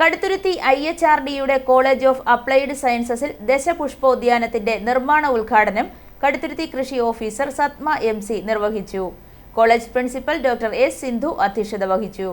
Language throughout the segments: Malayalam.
കടുത്തുരുത്തി ഐ എച്ച് ആർ ഡിയുടെ കോളേജ് ഓഫ് അപ്ലൈഡ് സയൻസസിൽ ദശപുഷ്പോദ്യാനത്തിന്റെ നിർമ്മാണ ഉദ്ഘാടനം കടുത്തുരുത്തി കൃഷി ഓഫീസർ സത്മ എം സി നിർവഹിച്ചു. College principal doctor S Sindhu അധ്യക്ഷത വഹിച്ചു.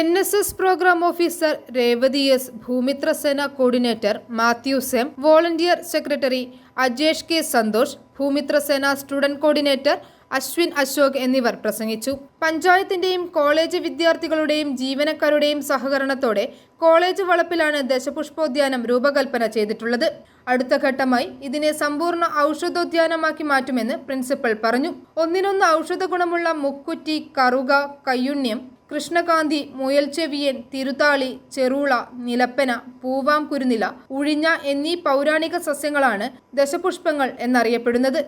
N S S programme officer Revathi S Bhoomithra Sena coordinator Mathews M volunteer secretary Ajesh K Santhosh Bhoomithra Sena student coordinator Ashwin Ashok എന്നിവർ പ്രസംഗിച്ചു. പഞ്ചായത്തിന്റെയും കോളേജ് വിദ്യാർത്ഥികളുടെയും ജീവനക്കാരുടെയും സഹകരണത്തോടെ കോളേജ് വളപ്പിലാണ് ദശപുഷ്പോദ്യാനം രൂപകൽപ്പന ചെയ്തിട്ടുള്ളത്. അടുത്ത ഘട്ടമായി ഇതിനെ സമ്പൂർണ ഔഷധോദ്യാനമാക്കി മാറ്റുമെന്ന് പ്രിൻസിപ്പൽ പറഞ്ഞു. ഒന്നിനൊന്ന് ഔഷധ ഗുണമുള്ള മുക്കുറ്റി കറുക കയ്യുണ്യം കൃഷ്ണകാന്തി മുയൽച്ചെവിയൻ തിരുതാളി ചെറുള നിലപ്പന പൂവാം കുരുനില ഉഴിഞ്ഞ എന്നീ പൗരാണിക സസ്യങ്ങളാണ് ദശപുഷ്പങ്ങൾ എന്നറിയപ്പെടുന്നത്.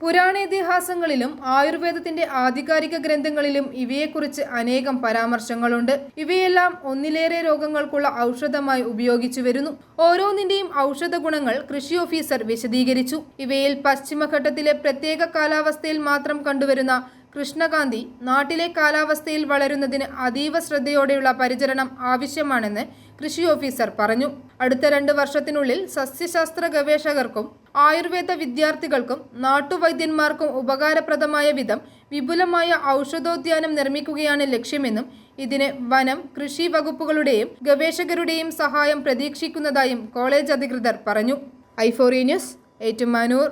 പുരാണേതിഹാസങ്ങളിലും ആയുർവേദത്തിന്റെ ആധികാരിക ഗ്രന്ഥങ്ങളിലും ഇവയെക്കുറിച്ച് അനേകം പരാമർശങ്ങളുണ്ട്. ഇവയെല്ലാം ഒന്നിലേറെ രോഗങ്ങൾക്കുള്ള ഔഷധമായി ഉപയോഗിച്ചു വരുന്നു. ഓരോന്നിന്റെയും ഔഷധ ഗുണങ്ങൾ കൃഷി ഓഫീസർ വിശദീകരിച്ചു. ഇവയിൽ പശ്ചിമഘട്ടത്തിലെ പ്രത്യേക കാലാവസ്ഥയിൽ മാത്രം കണ്ടുവരുന്ന കൃഷ്ണകാന്തി നാട്ടിലെ കാലാവസ്ഥയിൽ വളരുന്നതിന് അതീവ ശ്രദ്ധയോടെയുള്ള പരിചരണം ആവശ്യമാണെന്ന് കൃഷി ഓഫീസർ പറഞ്ഞു. അടുത്ത രണ്ട് വർഷത്തിനുള്ളിൽ സസ്യശാസ്ത്ര ഗവേഷകർക്കും ആയുർവേദ വിദ്യാർത്ഥികൾക്കും നാട്ടുവൈദ്യന്മാർക്കും ഉപകാരപ്രദമായ വിധം വിപുലമായ ഔഷധോദ്യാനം നിർമ്മിക്കുകയാണ് ലക്ഷ്യമെന്നും ഇതിന് വനം കൃഷി വകുപ്പുകളുടെയും ഗവേഷകരുടെയും സഹായം പ്രതീക്ഷിക്കുന്നതായും കോളേജ് അധികൃതർ പറഞ്ഞു. ഐഫോറി ന്യൂസ് ഏറ്റുമാനൂർ.